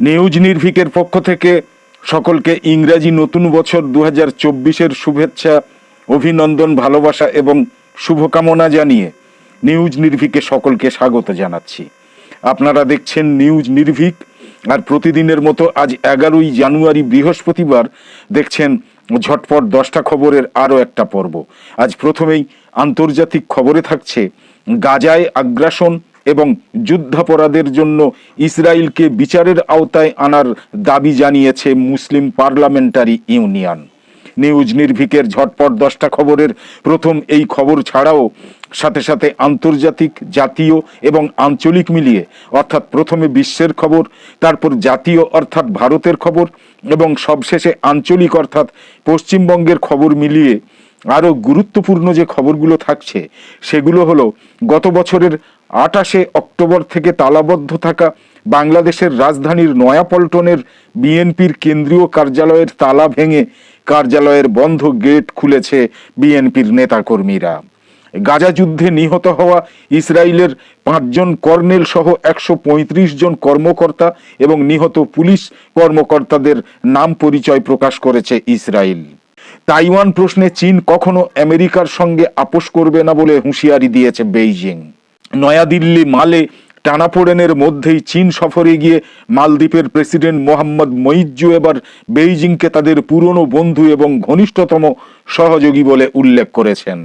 News নির্ভিকের পক্ষ থেকে সকলকে ইংরাজি নতুন বছর দু হাজার চব্বিশের শুভেচ্ছা, অভিনন্দন, ভালোবাসা এবং শুভকামনা জানিয়ে নিউজ নির্ভিকে সকলকে স্বাগত জানাচ্ছি। আপনারা দেখছেন নিউজ নির্ভিক, আর প্রতিদিনের মতো আজ এগারোই জানুয়ারি বৃহস্পতিবার দেখছেন ঝটপট দশটা খবরের আরও একটা পর্ব। আজ প্রথমেই আন্তর্জাতিক খবরে থাকছে গাজায় আগ্রাসন এবং যুদ্ধাপরাধের জন্য ইসরায়েলকে বিচারের আওতায় আনার দাবি জানিয়েছে মুসলিম পার্লামেন্টারি ইউনিয়ন। নিউজ নির্ভিকের ঝটপট দশটা খবরের প্রথম এই খবর ছাড়াও সাথে সাথে আন্তর্জাতিক, জাতীয় এবং আঞ্চলিক মিলিয়ে, অর্থাৎ প্রথমে বিশ্বের খবর, তারপর জাতীয় অর্থাৎ ভারতের খবর এবং সবশেষে আঞ্চলিক অর্থাৎ পশ্চিমবঙ্গের খবর মিলিয়ে আরও গুরুত্বপূর্ণ যে খবরগুলো থাকছে, সেগুলো হলো, গত বছরের আটাশে অক্টোবর থেকে তালাবদ্ধ থাকা বাংলাদেশের রাজধানীর নয়াপল্টনের বিএনপির কেন্দ্রীয় কার্যালয়ের তালা ভেঙে কার্যালয়ের বন্ধ গেট খুলেছে বিএনপির নেতাকর্মীরা। গাজা যুদ্ধে নিহত হওয়া ইসরায়েলের পাঁচজন কর্নেল সহ একশো পঁয়ত্রিশ জন কর্মকর্তা এবং নিহত পুলিশ কর্মকর্তাদের নাম পরিচয় প্রকাশ করেছে ইসরায়েল তাইওয়ান প্রশ্নে চীন কখনো আমেরিকার সঙ্গে আপোষ করবে না বলে হুঁশিয়ারি দিয়েছে বেইজিং। নয়াদিল্লি, মালে, টানাপোড়েনের মধ্যেই চীন সফরে গিয়ে মালদ্বীপের প্রেসিডেন্ট মোহাম্মদ মইজ্জু এবার বেইজিংকে তাদের পুরনো বন্ধু এবং ঘনিষ্ঠতম সহযোগী বলে উল্লেখ করেছেন।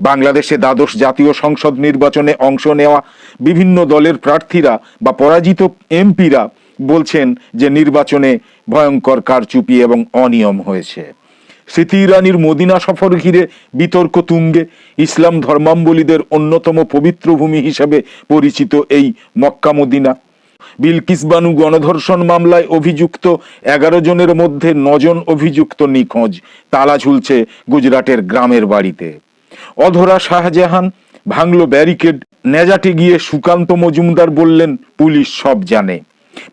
বাংলাদেশে দ্বাদশ জাতীয় সংসদ নির্বাচনে অংশ নেওয়া বিভিন্ন দলের প্রার্থীরা বা পরাজিত এমপিরা বলছেন যে নির্বাচনে ভয়ঙ্কর কারচুপি এবং অনিয়ম হয়েছে। স্মৃতি ইরানির মদিনা সফর ঘিরে বিতর্ক তুঙ্গে। ইসলাম ধর্মাম্বলীদের অন্যতম পবিত্র ভূমি হিসেবে পরিচিত এই মক্কা মদিনা। বিলকিস বানু গণধর্ষণ মামলায় অভিযুক্ত এগারো জনের মধ্যে নজন অভিযুক্ত নিখোঁজ। তালা ঝুলছে গুজরাটের গ্রামের বাড়িতে। অধরা শাহজাহান ভাঙল ব্যারিকেড। নেজাটে গিয়ে সুকান্ত মজুমদার বললেন, পুলিশ সব জানে।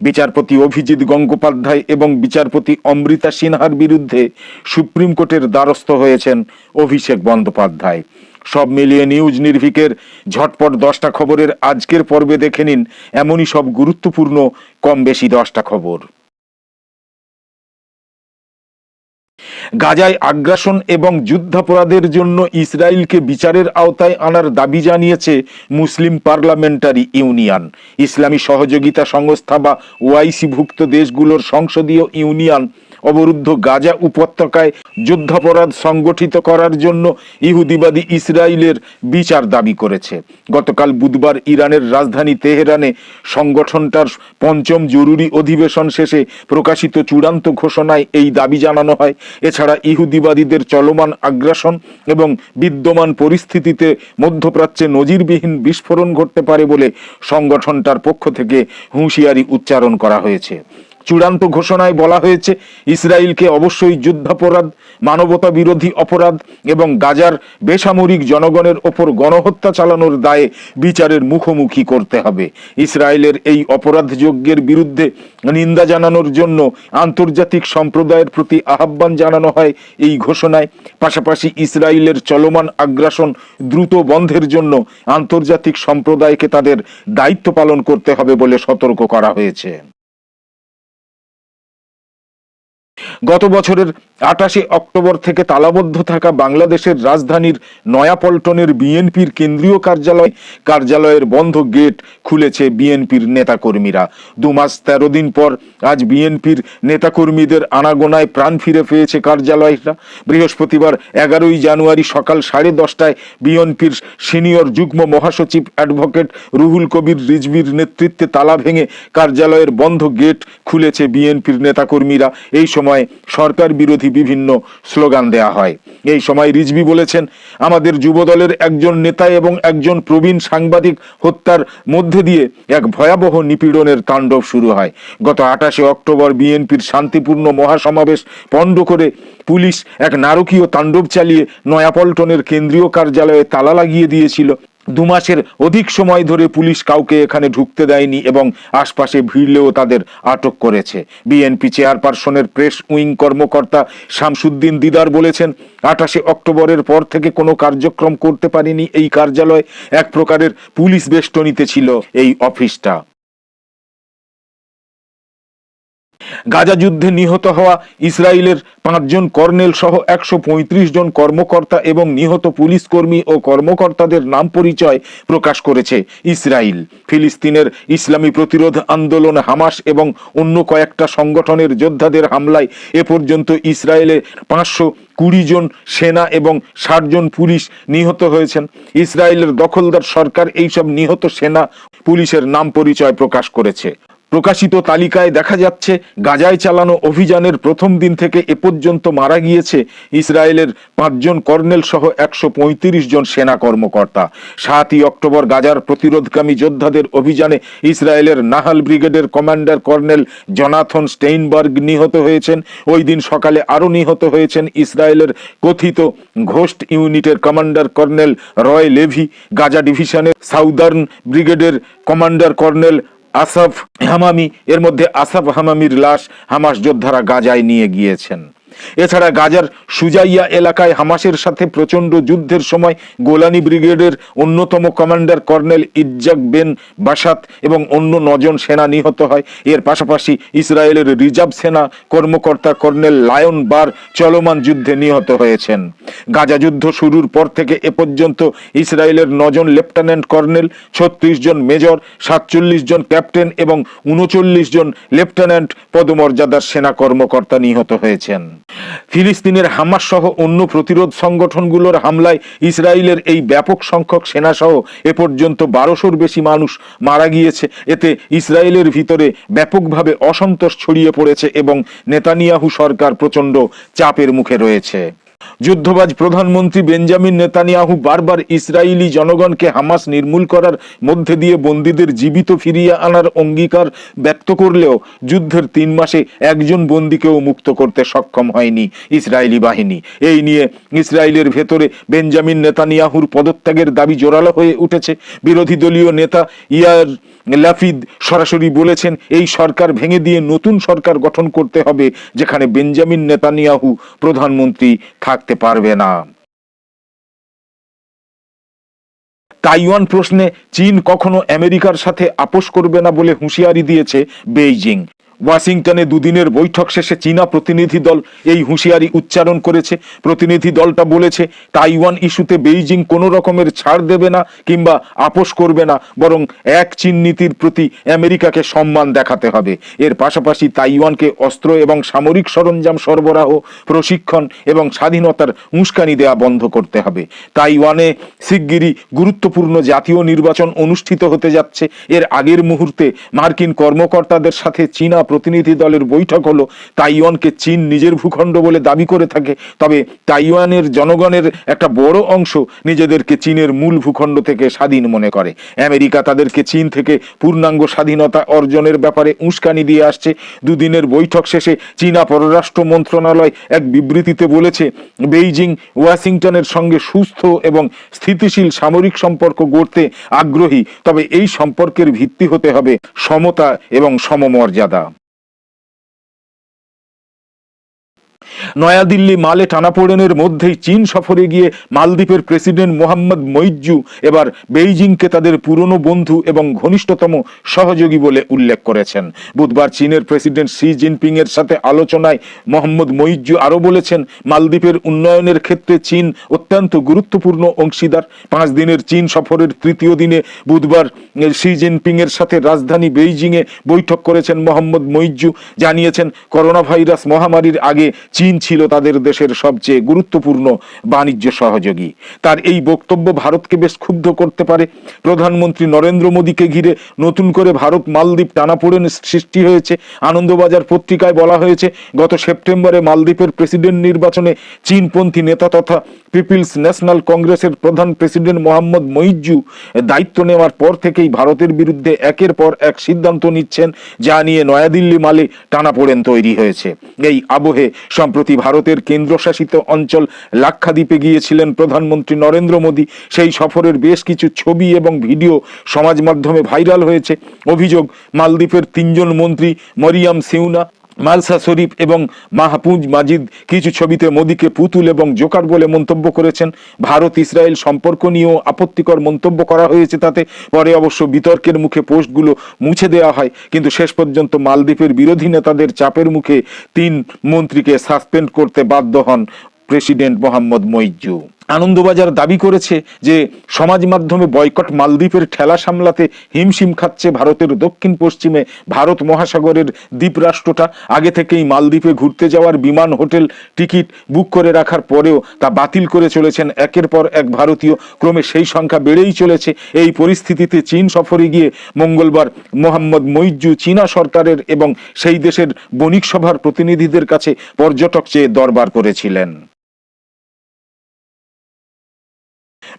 বিচারপতি অভিজিৎ গঙ্গোপাধ্যায় এবং বিচারপতি অমৃতা সিনহার বিরুদ্ধে সুপ্রিম কোর্টের দ্বারস্থ হয়েছেন অভিষেক বন্দ্যোপাধ্যায়। সব মিলিয়ে নিউজ নির্ভিকের ঝটপট দশটা খবরের আজকের পর্বে দেখে নিন, এমনই সব গুরুত্বপূর্ণ কম বেশি দশটা খবর। গাজায় আগ্রাসন এবং যুদ্ধাপরাধের জন্য ইসরায়েলকে বিচারের আওতায় আনার দাবি জানিয়েছে মুসলিম পার্লামেন্টারি ইউনিয়ন। ইসলামী সহযোগিতা সংস্থা বা ওআইসিভুক্ত দেশগুলোর সংসদীয় ইউনিয়ন অবরুদ্ধ গাজা উপত্যকায় যুদ্ধাপরাধ সংগঠিত করার জন্য ইহুদিবাদী ইসরায়েলের বিচার দাবি করেছে। গতকাল বুধবার ইরানের রাজধানী তেহরানে সংগঠনটার পঞ্চম জরুরি অধিবেশন শেষে প্রকাশিত চূড়ান্ত ঘোষণায় এই দাবি জানানো হয়। এছাড়া ইহুদিবাদীদের চলমান আগ্রাসন এবং বিদ্যমান পরিস্থিতিতে মধ্যপ্রাচ্যে নজিরবিহীন বিস্ফোরণ ঘটতে পারে বলে সংগঠনটার পক্ষ থেকে হুঁশিয়ারি উচ্চারণ করা হয়েছে। চূড়ান্ত ঘোষণায় বলা হয়েছে, ইসরায়েলকে অবশ্যই যুদ্ধাপরাধ, মানবতা বিরোধী অপরাধ এবং গাজার বেসামরিক জনগণের ওপর গণহত্যা চালানোর দায়ে বিচারের মুখোমুখি করতে হবে। ইসরায়েলের এই অপরাধ যজ্ঞের বিরুদ্ধে নিন্দা জানানোর জন্য আন্তর্জাতিক সম্প্রদায়ের প্রতি আহ্বান জানানো হয় এই ঘোষণায়। পাশাপাশি ইসরায়েলের চলমান আগ্রাসন দ্রুত বন্ধের জন্য আন্তর্জাতিক সম্প্রদায়কে তাদের দায়িত্ব পালন করতে হবে বলে সতর্ক করা হয়েছে। গত বছরের আটাশে অক্টোবর থেকে তালাবদ্ধ থাকা বাংলাদেশের রাজধানীর নয়াপল্টনের বিএনপির কেন্দ্রীয় কার্যালয়, কার্যালয়ের বন্ধ গেট খুলেছে বিএনপির নেতাকর্মীরা। দু মাস তেরো দিন পর আজ বিএনপির নেতাকর্মীদের আনাগোনায় প্রাণ ফিরে পেয়েছে কার্যালয়টা। বৃহস্পতিবার এগারোই জানুয়ারি সকাল সাড়ে দশটায় বিএনপির সিনিয়র যুগ্ম মহাসচিব অ্যাডভোকেট রুহুল কবির রিজভির নেতৃত্বে তালা ভেঙে কার্যালয়ের বন্ধ গেট খুলেছে বিএনপির নেতাকর্মীরা। এই সময় সরকার বিরোধী বিভিন্ন স্লোগান দেয়া হয়। এই সময় রিজভি বলেছেন, আমাদের যুবদলের একজন নেতা এবং একজন প্রবীণ সাংবাদিক হত্যার মধ্যে দিয়ে এক ভয়াবহ নিপীড়নের তাণ্ডব শুরু হয়। গত আঠাশে অক্টোবর বিএনপির শান্তিপূর্ণ মহাসমাবেশ পণ্ড করে পুলিশ এক নারকীয় তাণ্ডব চালিয়ে নয়াপল্টনের কেন্দ্রীয় কার্যালয়ে তালা লাগিয়ে দিয়েছিল। দু মাসের অধিক সময় ধরে পুলিশ কাউকে এখানে ঢুকতে দেয়নি এবং আশপাশে ভিড়লেও তাদের আটক করেছে। বিএনপি চেয়ারপারসনের প্রেস উইং কর্মকর্তা শামসুদ্দিন দিদার বলেছেন, আঠাশে অক্টোবরের পর থেকে কোনো কার্যক্রম করতে পারেনি এই কার্যালয়। এক প্রকারের পুলিশ বেষ্টনীতে ছিল এই অফিসটা। গাজা যুদ্ধে নিহত হওয়া ইসরায়েলের পাঁচজন কর্নেল সহ একশো পঁয়ত্রিশ জন কর্মকর্তা এবং নিহত পুলিশ কর্মী ও কর্মকর্তাদের নাম পরিচয় প্রকাশ করেছে ইসরায়েল ফিলিস্তিনের ইসলামী প্রতিরোধ আন্দোলন হামাস এবং অন্য কয়েকটা সংগঠনের যোদ্ধাদের হামলায় এ পর্যন্ত ইসরায়েলে পাঁচশো কুড়ি জন সেনা এবং ষাট জন পুলিশ নিহত হয়েছেন। ইসরায়েলের দখলদার সরকার এইসব নিহত সেনা পুলিশের নাম পরিচয় প্রকাশ করেছে। প্রকাশিত তালিকায় দেখা যাচ্ছে, গাজায় চালানো অভিযানের প্রথম দিন থেকে এ পর্যন্ত মারা গিয়েছে ইসরায়েলের পাঁচজন কর্নেল সহ একশো পঁয়ত্রিশ জন সেনা কর্মকর্তা। সাতই অক্টোবর গাজার প্রতিরোধকামী যোদ্ধাদের অভিযানে ইসরায়েলের নাহাল ব্রিগেডের কমান্ডার কর্নেল জনাথন স্টেইনবার্গ নিহত হয়েছেন। ওই দিন সকালে আরও নিহত হয়েছেন ইসরায়েলের কথিত ঘোস্ট ইউনিটের commander colonel Roy Levi. Gaza ডিভিশনের সাউদার্ন ব্রিগেডের কমান্ডার কর্নেল আসাফ হামামি এর মধ্যে আসাফ হামামির লাশ হামাস যোদ্ধারা গাজায় নিয়ে গিয়েছেন। এছাড়া গাজার সুজাইয়া এলাকায় হামাসের সাথে প্রচণ্ড যুদ্ধের সময় গোলানি ব্রিগেডের অন্যতম commander colonel Itzhak Ben Bassat এবং অন্য নজন সেনা নিহত হয়। এর পাশাপাশি ইসরায়েলের রিজার্ভ সেনা কর্মকর্তা কর্নেল লায়ন বার চলমান যুদ্ধে নিহত হয়েছেন। গাজা যুদ্ধ শুরুর পর থেকে এ পর্যন্ত ইসরায়েলের নজন লেফটেন্যান্ট কর্নেল, ছত্রিশ জন মেজর, সাতচল্লিশ জন ক্যাপ্টেন এবং উনচল্লিশ জন লেফটেন্যান্ট পদমর্যাদার সেনা কর্মকর্তা নিহত হয়েছেন। ফিলিস্তিনের হামাস সহ অন্য প্রতিরোধ সংগঠনগুলোর হামলায় ইসরায়েলের এই ব্যাপক সংখ্যক সেনাসহ এ পর্যন্ত বারোশোর বেশি মানুষ মারা গিয়েছে। এতে ইসরায়েলের ভিতরে ব্যাপকভাবে অসন্তোষ ছড়িয়ে পড়েছে এবং নেতানিয়াহু সরকার প্রচণ্ড চাপের মুখে রয়েছে। যুদ্ধবাজ প্রধানমন্ত্রী বেঞ্জামিন নেতানিয়াহু বারবার ইসরায়েলি জনগণকে হামাস নির্মূল করার মধ্যে দিয়ে বন্দীদের জীবিত ফিরিয়ে আনার অঙ্গীকার ব্যক্ত করলেও যুদ্ধের তিন মাসে একজন বন্দীকেও মুক্ত করতে সক্ষম হয়নি ইসরায়েলি বাহিনী। এই নিয়ে ইসরায়েলের ভেতরে বেঞ্জামিন নেতানিয়াহুর পদত্যাগের দাবি জোরালো হয়ে উঠেছে। বিরোধী দলীয় নেতা ইয়ার লাফিদ সরাসরি বলেছেন, এই সরকার ভেঙে দিয়ে নতুন সরকার গঠন করতে হবে, যেখানে বেঞ্জামিন নেতানিয়াহু প্রধানমন্ত্রী থাকতে পারবে না। তাইওয়ান প্রশ্নে চীন কখনো আমেরিকার সাথে আপোষ করবে না বলে হুঁশিয়ারি দিয়েছে বেইজিং। ওয়াশিংটনে দুদিনের বৈঠক শেষে চীনা প্রতিনিধি দল এই হুঁশিয়ারি উচ্চারণ করেছে। প্রতিনিধি দলটা বলেছে, তাইওয়ান ইস্যুতে বেইজিং কোনো রকমের ছাড় দেবে না কিংবা আপোষ করবে না, বরং এক চীন নীতির প্রতি আমেরিকাকে সম্মান দেখাতে হবে। এর পাশাপাশি তাইওয়ানকে অস্ত্র এবং সামরিক সরঞ্জাম সরবরাহ, প্রশিক্ষণ এবং স্বাধীনতার উস্কানি দেওয়া বন্ধ করতে হবে। তাইওয়ানে শিগগিরই গুরুত্বপূর্ণ জাতীয় নির্বাচন অনুষ্ঠিত হতে যাচ্ছে। এর আগের মুহূর্তে মার্কিন কর্মকর্তাদের সাথে চীনা প্রতিনিধি দলের বৈঠক হলো, তাইওয়ানকে চীন নিজের ভূখণ্ড বলে দাবি করে থাকে। তবে তাইওয়ানের জনগণের একটা বড় অংশ নিজেদেরকে চীনের মূল ভূখণ্ড থেকে স্বাধীন মনে করে। আমেরিকা তাদেরকে চীন থেকে পূর্ণাঙ্গ স্বাধীনতা অর্জনের ব্যাপারে উস্কানি দিয়ে আসছে। দুদিনের বৈঠক শেষে চীনা পররাষ্ট্র মন্ত্রণালয় এক বিবৃতিতে বলেছে, বেইজিং ওয়াশিংটনের সঙ্গে সুস্থ এবং স্থিতিশীল সামরিক সম্পর্ক গড়তে আগ্রহী, তবে এই সম্পর্কের ভিত্তি হতে হবে সমতা এবং সমমর্যাদা। নয়াদিল্লি মালে টানাপোড়েনের মধ্যেই চীন সফরে গিয়ে মালদ্বীপের প্রেসিডেন্ট মোহাম্মদ মইজ্জু এবার বেইজিংকে তাদের পুরনো বন্ধু এবং ঘনিষ্ঠতম সহযোগী বলে উল্লেখ করেছেন। বুধবার চীনের প্রেসিডেন্ট শি জিনপিং এর সাথে আলোচনায় মোহাম্মদ মইজ্জু আরও বলেছেন, মালদ্বীপের উন্নয়নের ক্ষেত্রে চীন অত্যন্ত গুরুত্বপূর্ণ অংশীদার। পাঁচ দিনের চীন সফরের তৃতীয় দিনে বুধবার শি জিনপিং এর সাথে রাজধানী বেইজিংয়ে বৈঠক করেছেন মোহাম্মদ মইজ্জু জানিয়েছেন করোনা ভাইরাস মহামারীর আগে চীন ছিল তাদের দেশের সবচেয়ে গুরুত্বপূর্ণ বাণিজ্য সহযোগী। তার এই বক্তব্য ভারতকে বেশ ক্ষুব্ধ করতে পারে। প্রধানমন্ত্রী নরেন্দ্র মোদীকে ঘিরে নতুন করে ভারত মালদ্বীপ টানাপোড়েন সৃষ্টি হয়েছে। আনন্দবাজার পত্রিকায় বলা হয়েছে, গত সেপ্টেম্বরে মালদ্বীপের প্রেসিডেন্ট নির্বাচনে চীনপন্থী নেতা তথা পিপিলস ন্যাশনাল কংগ্রেসের প্রধান প্রেসিডেন্ট মোহাম্মদ মইজ্জু দায়িত্ব নেওয়ার পর থেকেই ভারতের বিরুদ্ধে একের পর এক সিদ্ধান্ত নিচ্ছেন, যা নিয়ে নয়াদিল্লি মালে টানাপোড়েন তৈরি হয়েছে। এই আবহে সম্প্রতি ভারতের কেন্দ্রশাসিত অঞ্চল লাক্ষাদ্বীপে গিয়েছিলেন প্রধানমন্ত্রী নরেন্দ্র মোদী। সেই সফরের বেশ কিছু ছবি এবং ভিডিও সমাজ মাধ্যমে ভাইরাল হয়েছে। অভিযোগ, মালদ্বীপের তিনজন মন্ত্রী মরিয়াম সিউনা মালসা শরীফ এবং মাহপুজ মাজিদ কিছু ছবিতে মোদীকে পুতুল এবং জোকার বলে মন্তব্য করেছেন। ভারত ইসরায়েল সম্পর্ক নিয়েও আপত্তিকর মন্তব্য করা হয়েছে তাতে। পরে অবশ্য বিতর্কের মুখে পোস্টগুলো মুছে দেওয়া হয়। কিন্তু শেষ পর্যন্ত মালদ্বীপের বিরোধী নেতাদের চাপের মুখে তিন মন্ত্রীকে সাসপেন্ড করতে বাধ্য হন প্রেসিডেন্ট মোহাম্মদ মইজু। আনন্দবাজার দাবি করেছে যে সমাজ মাধ্যমে বয়কট মালদ্বীপের ঠেলা সামলাতে হিমশিম খাচ্ছে ভারতের দক্ষিণ পশ্চিমে ভারত মহাসাগরের দ্বীপরাষ্ট্রটা আগে থেকেই মালদ্বীপে ঘুরতে যাওয়ার বিমান হোটেল টিকিট বুক করে রাখার পরেও তা বাতিল করে চলেছেন একের পর এক ভারতীয়। ক্রমে সেই সংখ্যা বেড়েই চলেছে। এই পরিস্থিতিতে চীন সফরে গিয়ে মঙ্গলবার মোহাম্মদ মইজু চীনা সরকারের এবং সেই দেশের বণিক সভার প্রতিনিধিদের কাছে পর্যটক চেয়ে দরবার করেছিলেন।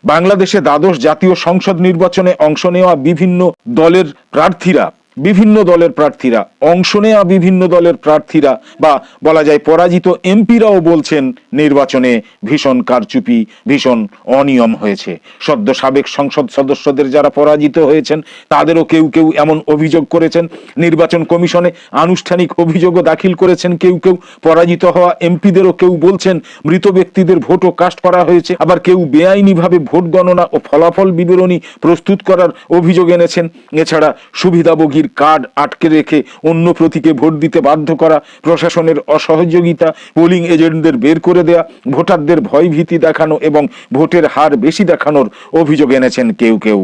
বাংলাদেশে দ্বাদশ জাতীয় সংসদ নির্বাচনে অংশ নেওয়া বিভিন্ন দলের প্রার্থীরা বিভিন্ন দলের প্রার্থীরা, অংশ নেয়া বিভিন্ন দলের প্রার্থীরা বা বলা যায় পরাজিত এমপিরাও বলছেন নির্বাচনে ভীষণ কারচুপি, ভীষণ অনিয়ম হয়েছে। সদ্য সাবেক সংসদ সদস্যদের যারা পরাজিত হয়েছেন, তাদেরও কেউ কেউ এমন অভিযোগ করেছেন। নির্বাচন কমিশনে আনুষ্ঠানিক অভিযোগও দাখিল করেছেন কেউ কেউ। পরাজিত হওয়া এমপিদেরও কেউ বলছেন মৃত ব্যক্তিদের ভোটও কাস্ট করা হয়েছে। আবার কেউ বেআইনিভাবে ভোট গণনা ও ফলাফল বিবরণী প্রস্তুত করার অভিযোগ এনেছেন। এছাড়া সুবিধাভোগীর কার্ড আটকে রেখে অন্য প্রতীকে ভোট দিতে বাধ্য করা, প্রশাসনের অসহযোগিতা, পোলিং এজেন্টদের বের করে দেয়া, ভোটারদের ভয়ভীতি দেখানো এবং ভোটের হার বেশি দেখানোর অভিযোগ এনেছেন কেউ কেউ।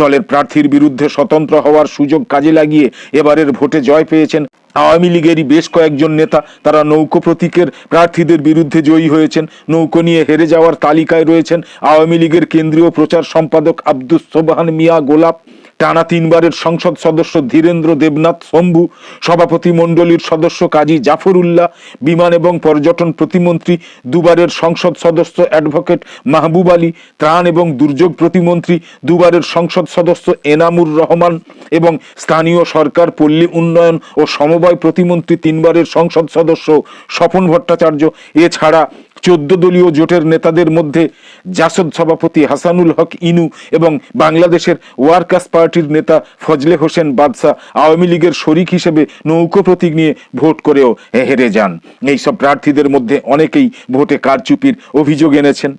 দলের প্রার্থীর বিরুদ্ধে স্বতন্ত্র হওয়ার সুযোগ কাজে লাগিয়ে এবারের ভোটে জয় পেয়েছেন আওয়ামী লীগেরই বেশ কয়েকজন নেতা। তারা নৌকো প্রতীকের প্রার্থীদের বিরুদ্ধে জয়ী হয়েছেন। নৌকো নিয়ে হেরে যাওয়ার তালিকায় রয়েছেন আওয়ামী লীগের কেন্দ্রীয় প্রচার সম্পাদক আব্দুস সোবাহান মিয়া গোলাপ। টানা তিনবারের সংসদ সদস্য ধীরেন্দ্র দেবনাথ শম্ভু, সভাপতি মণ্ডলীর সদস্য কাজী জাফরুল্লাহ, বিমান এবং পর্যটন প্রতিমন্ত্রী, দুবারের সংসদ সদস্য অ্যাডভোকেট মাহবুব আলী, ত্রাণ এবং দুর্যোগ প্রতিমন্ত্রী, দুবারের সংসদ সদস্য এনামুর রহমান এবং স্থানীয় সরকার, পল্লী উন্নয়ন ও সমবায় প্রতিমন্ত্রী তিনবারের সংসদ সদস্য স্বপন ভট্টাচার্য। এছাড়া চোদ্দ দলীয় জোটের নেতাদের মধ্যে জাসদ সভাপতি হাসানুল হক ইনু এবং বাংলাদেশের ওয়ার্কার্স পার্টির নেতা ফজলে হোসেন বাদশা আওয়ামী লীগের শরিক হিসেবে নৌকো প্রতীক নিয়ে ভোট করেও হেরে যান। এইসব প্রার্থীদের মধ্যে অনেকেই ভোটে কারচুপির অভিযোগ এনেছেন।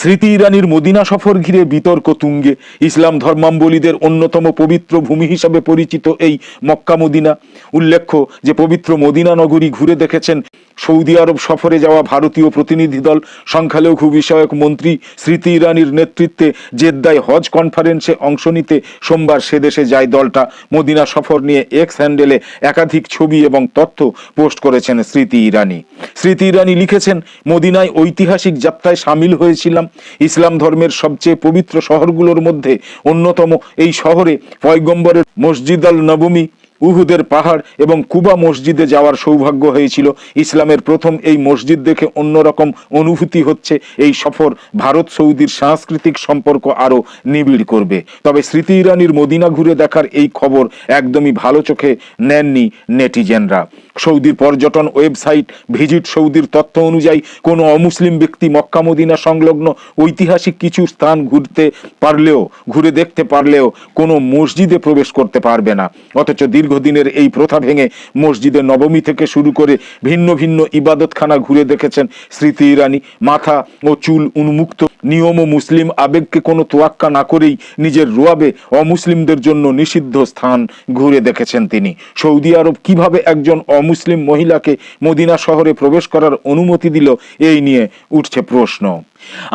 স্মৃতি ইরানির মদিনা সফর ঘিরে বিতর্ক তুঙ্গে। ইসলাম ধর্মাম্বলীদের অন্যতম পবিত্র ভূমি হিসাবে পরিচিত এই মক্কা মদিনা। উল্লেখ্য যে পবিত্র মদিনা নগরী ঘুরে দেখেছেন সৌদি আরব সফরে যাওয়া ভারতীয় প্রতিনিধি দল, সংখ্যালঘু বিষয়ক মন্ত্রী স্মৃতি ইরানির নেতৃত্বে জেদ্দায় হজ কনফারেন্সে অংশ নিতে সোমবার সে দেশে যায় দলটা। মদিনা সফর নিয়ে এক্স হ্যান্ডেলে একাধিক ছবি এবং তথ্য পোস্ট করেছেন স্মৃতি ইরানি। স্মৃতি ইরানি লিখেছেন, মদিনায় ঐতিহাসিক যাত্রায় সামিল হয়েছিলাম ইসলাম ধর্মের সবচেয়ে পবিত্র শহরগুলোর মধ্যে অন্যতম। এই শহরে পয়গম্বরের মসজিদ আল নবমী উহুদের পাহাড় এবং কুবা মসজিদে যাওয়ার সৌভাগ্য হয়েছিল। ইসলামের প্রথম এই মসজিদ দেখে অন্যরকম অনুভূতি হচ্ছে। এই সফর ভারত সৌদির সাংস্কৃতিক সম্পর্ক আরও নিবিড় করবে। তবে স্মৃতি ইরানির মদিনা ঘুরে দেখার এই খবর একদমই ভালো চোখে নেননি নেটিজেনরা। সৌদির পর্যটন ওয়েবসাইট ভিজিট সৌদির তথ্য অনুযায়ী, কোনো অমুসলিম ব্যক্তি মক্কা মদিনা সংলগ্ন ঐতিহাসিক কিছু স্থান ঘুরতে পারলেও, ঘুরে দেখতে পারলেও কোনো মসজিদে প্রবেশ করতে পারবে না। অথচ দীর্ঘদিনের এই প্রথা ভেঙে মসজিদে নবমী থেকে শুরু করে ভিন্ন ভিন্ন ইবাদতখানা ঘুরে দেখেছেন স্মৃতি ইরানি। মাথা ও চুল উন্মুক্ত। নিয়ম ও মুসলিম আবেগকে কোনো তোয়াক্কা না করেই নিজের রোয়াবে অমুসলিমদের জন্য নিষিদ্ধ স্থান ঘুরে দেখেছেন তিনি। সৌদি আরব কীভাবে একজন অমুসলিম মহিলাকে মদিনা শহরে প্রবেশ করার অনুমতি দিল, এই নিয়ে উঠছে প্রশ্ন।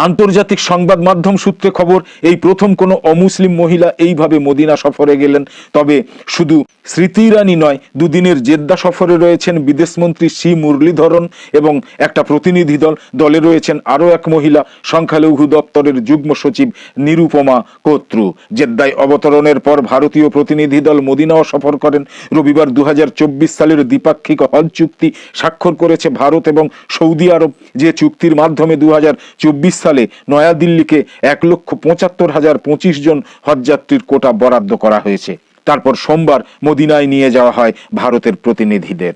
আন্তর্জাতিক সংবাদ মাধ্যম সূত্রে খবর, এই প্রথম কোনো অমুসলিম মহিলা এইভাবে মদিনা সফরে গেলেন। তবে শুধু স্মৃতি ইরানি নয়, দুদিনের জেদ্দা সফরে রয়েছেন বিদেশমন্ত্রী সি মুরলীধরন এবং একটা প্রতিনিধি দল, দলে রয়েছেন আরও এক মহিলা, সংখ্যালঘু দপ্তরের যুগ্ম সচিব নিরুপমা কর্তৃ জেদ্দায় অবতরণের পর ভারতীয় প্রতিনিধি দল মদিনাও সফর করেন। রবিবার দু হাজার চব্বিশ সালের দ্বিপাক্ষিক হজ চুক্তি স্বাক্ষর করেছে ভারত এবং সৌদি আরব। যে চুক্তির মাধ্যমে দু সালে নয়াদিল্লিকে এক লক্ষ পঁচাত্তর হাজার পঁচিশ জন হজযাত্রীর কোটা বরাদ্দ করা হয়েছে। তারপর সোমবার মদিনায় নিয়ে যাওয়া হয় ভারতের প্রতিনিধিদের।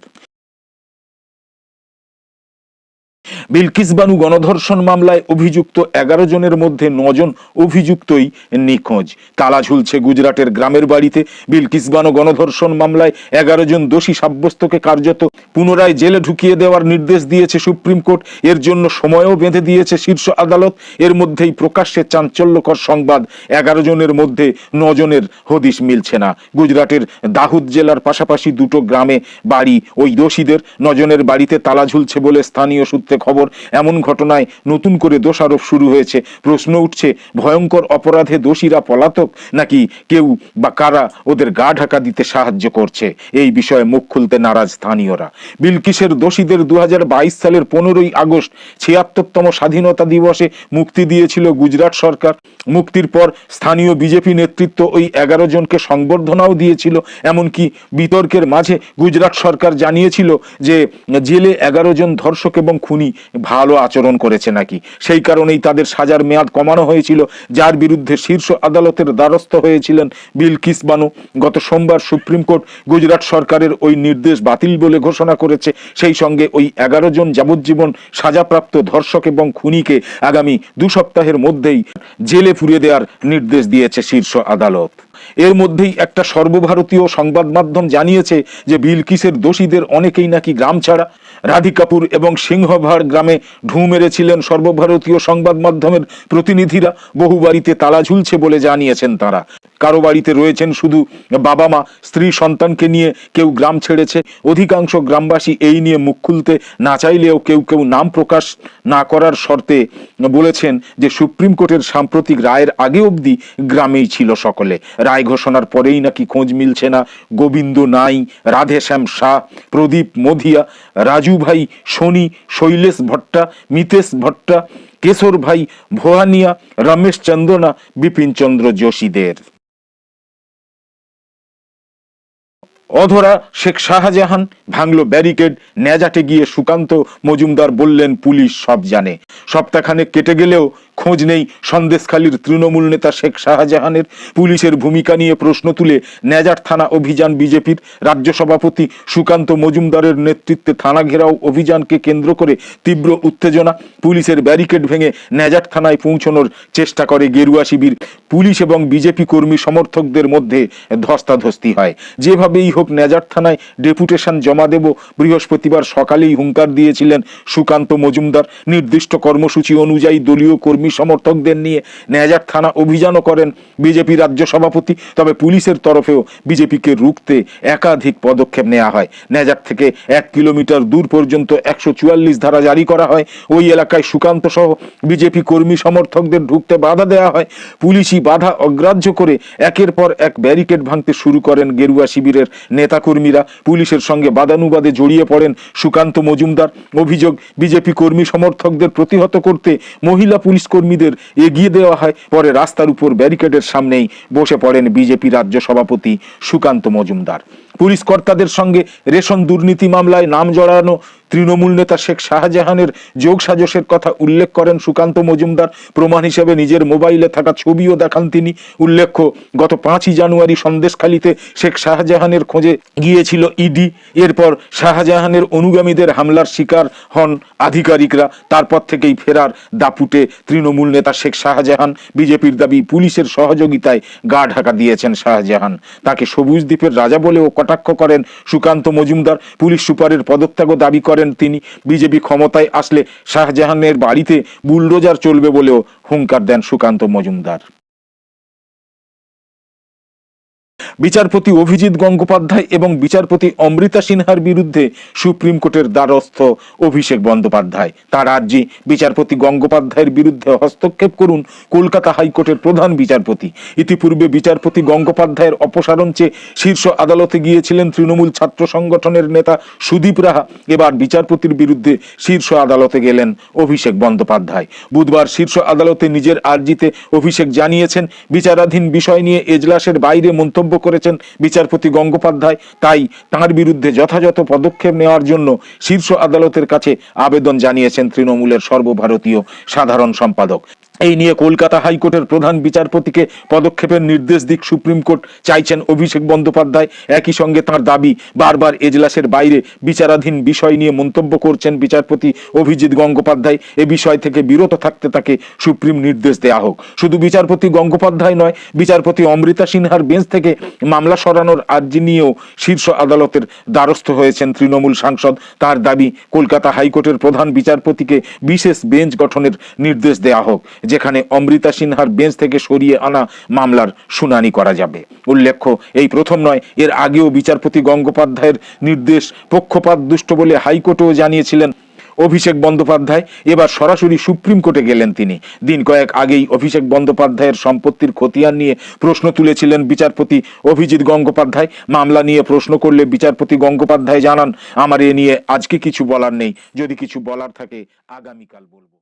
বিলকিস বানু গণধর্ষণ মামলায় অভিযুক্ত এগারো জনের মধ্যে নজন অভিযুক্তই নিখোঁজ। তালা ঝুলছে গুজরাটের গ্রামের বাড়িতে। বিলকিস বানু গণধর্ষণ মামলায় এগারো জন দোষী সাব্যস্তকে কার্যত পুনরায় জেলে ঢুকিয়ে দেওয়ার নির্দেশ দিয়েছে সুপ্রিম কোর্ট। এর জন্য সময়ও বেঁধে দিয়েছে শীর্ষ আদালত। এর মধ্যেই প্রকাশ্যে চাঞ্চল্যকর সংবাদ। এগারো জনের মধ্যে নজনের হদিশ মিলছে না। গুজরাটের দাহুদ জেলার পাশাপাশি দুটো গ্রামে বাড়ি ওই দোষীদের। নজনের বাড়িতে তালা ঝুলছে বলে স্থানীয় সূত্রে খবর এমন ঘটনায় নতুন করে দোষারোপ শুরু হয়েছে। প্রশ্ন উঠছে, ভয়ঙ্কর অপরাধে দোষীরা পলাতক? নাকি কেউ বা কারা ওদের গা ঢাকা দিতে সাহায্য করছে? এই বিষয়ে মুখ খুলতে নারাজ স্থানীয়রা। বিলকিসের দোষীদের দু সালের পনেরোই আগস্ট ছিয়াত্তরতম স্বাধীনতা দিবসে মুক্তি দিয়েছিল গুজরাট সরকার। মুক্তির পর স্থানীয় বিজেপি নেতৃত্ব ওই এগারো জনকে সংবর্ধনাও দিয়েছিল। এমনকি বিতর্কের মাঝে গুজরাট সরকার জানিয়েছিল যে জেলে এগারো জন ধর্ষক এবং খুনি ভালো আচরণ করেছে নাকি? সেই কারণেই তাদের সাজার মেয়াদ কমানো হয়েছিল, যার বিরুদ্ধে শীর্ষ আদালতের দ্বারস্থ হয়েছিলেন বিলকিস বানু গত সোমবার সুপ্রিম কোর্ট গুজরাট সরকারের ওই নির্দেশ বাতিল বলে ঘোষণা করেছে। সেই সঙ্গে ওই এগারো জন যাবজ্জীবন সাজাপ্রাপ্ত ধর্ষক এবং খুনিকে আগামী দু সপ্তাহের মধ্যেই জেলে পুরিয়ে দেওয়ার নির্দেশ দিয়েছে শীর্ষ আদালত। এর মধ্যেই একটা সর্বভারতীয় সংবাদ মাধ্যম জানিয়েছে যে বিলকিসের দোষীদের অনেকেই নাকি গ্রাম ছাড়া। রাধিকাপুর এবং সিংহভার গ্রামে ঢু মেরেছিলেন সর্বভারতীয় সংবাদ মাধ্যমের প্রতিনিধিরা। বহু বাড়িতে তালা ঝুলছে বলে জানিয়েছেন তারা। কারও বাড়িতে রয়েছেন শুধু বাবা মা, স্ত্রী, সন্তানকে নিয়ে কেউ গ্রাম ছেড়েছে। অধিকাংশ গ্রামবাসী এই নিয়ে মুখ খুলতে না চাইলেও কেউ কেউ নাম প্রকাশ না করার শর্তে বলেছেন যে সুপ্রিম কোর্টের সাম্প্রতিক রায়ের আগে অবধি গ্রামেই ছিল সকলে। রায় ঘোষণার পরেই নাকি খোঁজ মিলছে না। গোবিন্দ নাই, রাধেশ্যাম শাহ প্রদীপ মধিয়া, রাজু ভাই, শনি, শৈলেশ ভট্টা, মিতেশ ভট্টা, কেশর ভাই ভোয়ানিয়া রমেশ চন্দ্রনা, বিপিন চন্দ্র যোশীদের। অধরা শেখ শাহজাহান ভাঙল ব্যারিকেড, ন্যাজাটে গিয়ে সুকান্ত মজুমদার বললেন, পুলিশ সব জানে। সপ্তাহখানেক কেটে গেলেও খোঁজ নেই। সন্দেশখালীর তৃণমূল নেতা শেখ শাহজাহানের পুলিশের ভূমিকা নিয়ে প্রশ্ন তুলে ন্যাজাট থানা অভিযান বিজেপির রাজ্য সভাপতি সুকান্ত মজুমদারের নেতৃত্বে থানা ঘেরাও অভিযানকে কেন্দ্র করে তীব্র উত্তেজনা। পুলিশের ব্যারিকেড ভেঙে ন্যাজাট থানায় পৌঁছানোর চেষ্টা করে গেরুয়া শিবির। পুলিশ এবং বিজেপি কর্মী সমর্থকদের মধ্যে ধস্তাধস্তি হয়। যেভাবেই হোক ন্যাজাট থানায় ডেপুটেশন জমা দেব, বৃহস্পতিবার সকালেই হুঙ্কার দিয়েছিলেন সুকান্ত মজুমদার। নির্দিষ্ট কর্মসূচি অনুযায়ী দলীয় কর্মী সমর্থকদের নিয়ে ন্যাজাট থানা অভিযানও করেন বিজেপি রাজ্য সভাপতি। তবে পুলিশের তরফেও বিজেপিকে রুখতে একাধিক পদক্ষেপ নেওয়া হয়। ন্যাজাট থেকে এক কিলোমিটার দূর পর্যন্ত একশো চুয়াল্লিশ ধারা জারি করা হয়। ওই এলাকায় সুকান্ত সহ বিজেপি কর্মী সমর্থকদের ঢুকতে বাধা দেওয়া হয়। পুলিশই বাধা অগ্রাহ্য করে একের পর এক ব্যারিকেড ভাঙতে শুরু করেন গেরুয়া শিবিরের নেতাকর্মীরা। পুলিশের সঙ্গে বাদানুবাদে জড়িয়ে পড়েন সুকান্ত মজুমদার। অভিযোগ, বিজেপি কর্মী সমর্থকদের প্রতিহত করতে মহিলা পুলিশ কর্মীদের এগিয়ে দেওয়া হয়। পরে রাস্তার উপর ব্যারিকেডের সামনেই বসে পড়েন বিজেপি রাজ্য সভাপতি সুকান্ত মজুমদার। পুলিশ কর্তাদের সঙ্গে রেশন দুর্নীতি মামলায় নাম জড়ানো তৃণমূল নেতা শেখ শাহজাহানের যোগ সাজসের কথা উল্লেখ করেন সুকান্ত মজুমদার। প্রমাণ হিসেবে নিজের মোবাইলে থাকা ছবিও দেখান তিনি। উল্লেখ্য, গত পাঁচই জানুয়ারি সন্দেশখালীতে শেখ শাহজাহানের খোঁজে গিয়েছিল ইডি। এরপর শাহজাহানের অনুগামীদের হামলার শিকার হন আধিকারিকরা। তারপর থেকেই ফেরার দাপুটে তৃণমূল নেতা শেখ শাহজাহান বিজেপির দাবি পুলিশের সহযোগিতায় গা ঢাকা দিয়েছেন শাহজাহান। তাকে সবুজ দ্বীপের রাজা বলেও কটাক্ষ করেন সুকান্ত মজুমদার। পুলিশ সুপারের পদত্যাগও দাবি করেন তিনি। বিজেপি ক্ষমতায় আসলে শাহজাহানের বাড়িতে বুলডোজার চলবে বলেও হুঙ্কার দেন সুকান্ত মজুমদার। বিচারপতি অভিজিৎ গঙ্গোপাধ্যায় এবং বিচারপতি অমৃতা সিনহার বিরুদ্ধে সুপ্রিম কোর্টের দ্বারস্থ অভিষেক বন্দ্যোপাধ্যায়। তার আর্জি বিচারপতি গঙ্গোপাধ্যায়ের বিরুদ্ধে হস্তক্ষেপ করুন কলকাতা হাইকোর্টের প্রধান বিচারপতি। ইতিপূর্বে বিচারপতি গঙ্গোপাধ্যায়ের অপসারণ চেয়ে শীর্ষ আদালতে গিয়েছিলেন তৃণমূল ছাত্র সংগঠনের নেতা সুদীপ রাহা। এবার বিচারপতির বিরুদ্ধে শীর্ষ আদালতে গেলেন অভিষেক বন্দ্যোপাধ্যায়। বুধবার শীর্ষ আদালতে নিজের আর্জিতে অভিষেক জানিয়েছেন, বিচারাধীন বিষয় নিয়ে এজলাসের বাইরে মন্তব্য করেছেন বিচারপতি গঙ্গোপাধ্যায়। তাই তাঁর বিরুদ্ধে যথাযথ পদক্ষেপ নেওয়ার জন্য শীর্ষ আদালতের কাছে আবেদন জানিয়েছেন তৃণমূলের সর্বভারতীয় সাধারণ সম্পাদক। এই নিয়ে কলকাতা হাইকোর্টের প্রধান বিচারপতিকে পদক্ষেপের নির্দেশ দিক সুপ্রিম কোর্ট চাইছেন অভিষেক বন্দ্যোপাধ্যায়। একই সঙ্গে তার দাবি, বারবার এজলাসের বাইরে বিচারাধীন বিষয় নিয়ে মন্তব্য করছেন বিচারপতি অভিজিৎ গঙ্গোপাধ্যায়। এ বিষয় থেকে বিরত থাকতে তাকে সুপ্রিম নির্দেশ দেয়া হোক। শুধু বিচারপতি গঙ্গোপাধ্যায় নয়, বিচারপতি অমৃতা সিনহার বেঞ্চ থেকে মামলা সরানোর আর্জি নিয়েও শীর্ষ আদালতের দ্বারস্থ হয়েছেন তৃণমূল সাংসদ। তার দাবি, কলকাতা হাইকোর্টের প্রধান বিচারপতিকে বিশেষ বেঞ্চ গঠনের নির্দেশ দেয়া হোক। যেখানে অমৃতা সিনহার বেঞ্চ থেকে সরিয়ে আনা মামলার শুনানি করা যাবে। উল্লেখ্য, এই প্রথম নয়, এর আগেও বিচারপতি গঙ্গোপাধ্যায়ের নির্দেশ পক্ষপাত দুষ্ট বলে হাইকোর্টেও জানিয়েছিলেন অভিষেক বন্দ্যোপাধ্যায়। এবার সরাসরি সুপ্রিম কোর্টে গেলেন তিনি। দিন কয়েক আগেই অভিষেক বন্দ্যোপাধ্যায়ের সম্পত্তির খতিয়ান নিয়ে প্রশ্ন তুলেছিলেন বিচারপতি অভিজিৎ গঙ্গোপাধ্যায়। মামলা নিয়ে প্রশ্ন করলে বিচারপতি গঙ্গোপাধ্যায় জানান, আমার এ নিয়ে আজকে কিছু বলার নেই। যদি কিছু বলার থাকে, আগামীকাল বলব।